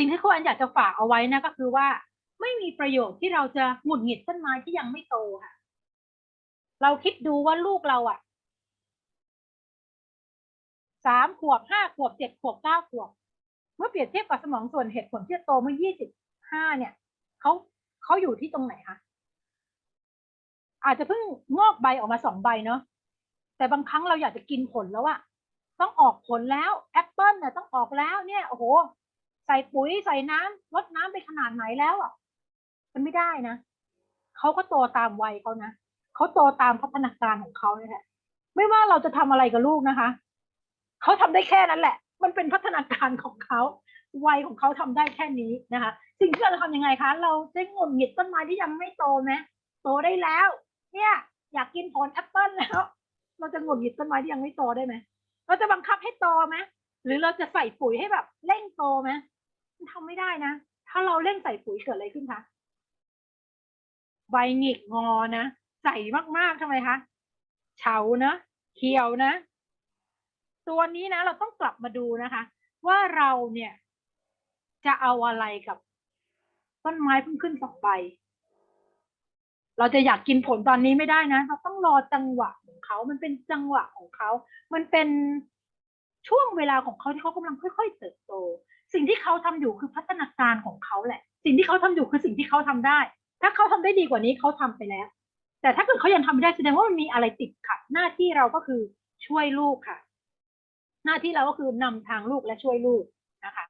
สิ่งที่ครูอันอยากจะฝากเอาไว้นะก็คือว่าไม่มีประโยชน์ที่เราจะหงุดหงิดต้นไม้ที่ยังไม่โตค่ะ เราคิดดูว่าลูกเราอะสามขวบห้าขวบเจ็ดขวบเก้าขวบ เมื่อเปรียบเทียบกับสมองส่วนเหตุผลที่โตเมื่อยี่สิบห้าเนี่ยเขาเขาอยู่ที่ตรงไหนคะอาจจะเพิ่งงอกใบออกมาสองใบเนาะแต่บางครั้งเราอยากจะกินผลแล้วอะต้องออกผลแล้วแอปเปิลเนี่ยต้องออกแล้วเนี่ยโอ้โห ใส่ปุ๋ยใส่น้ำลดน้ำไปขนาดไหนแล้วอะมันไม่ได้นะเขาก็โตตามวัยเขานะเขาโตตามพัฒนาการของเขาเนี่ยแหละไม่ว่าเราจะทำอะไรกับลูกนะคะเขาทำได้แค่นั้นแหละ มันเป็นพัฒนาการของเขาวัยของเขาทำได้แค่นี้นะคะ สิ่งที่เราจะทำยังไงคะ เราจะงุดหงิดต้นไม้ที่ยังไม่โตไหมโตได้แล้ว เนี่ย อยากกินผลแอปเปิลแล้ว เราจะงุดหงิดต้นไม้ที่ยังไม่โตได้ไหมเราจะบังคับให้โตไหมหรือเราจะใส่ปุ๋ยให้แบบเร่งโตไหม มันทำไม่ได้นะ ถ้าเราเร่งใส่ปุ๋ยเกิดอะไรขึ้นคะใบหงิกงอนะ ใส่มากๆทำไมคะเฉานะเขียวนะ ตัวนี้นะ เราต้องกลับมาดูนะคะ ว่าเราเนี่ย จะเอาอะไรกับ ต้นไม้เพิ่งขึ้นสองใบเราจะอยากกินผลตอนนี้ไม่ได้นะ เราต้องรอจังหวะของเขา มันเป็นจังหวะของเขา มันเป็นช่วงเวลาของเขาที่เขากำลังค่อย ๆ เติบโต สิ่งที่เขาทำอยู่คือพัฒนาการของเขาแหละ สิ่งที่เขาทำอยู่คือสิ่งที่เขาทำได้ ถ้าเขาทำได้ดีกว่านี้เขาทำไปแล้ว แต่ถ้าเกิดเขายังทำไม่ได้แสดงว่ามันมีอะไรติดขัดหน้าที่เราก็คือช่วยลูกค่ะ หน้าที่เราก็คือนำทางลูกและช่วยลูกนะคะ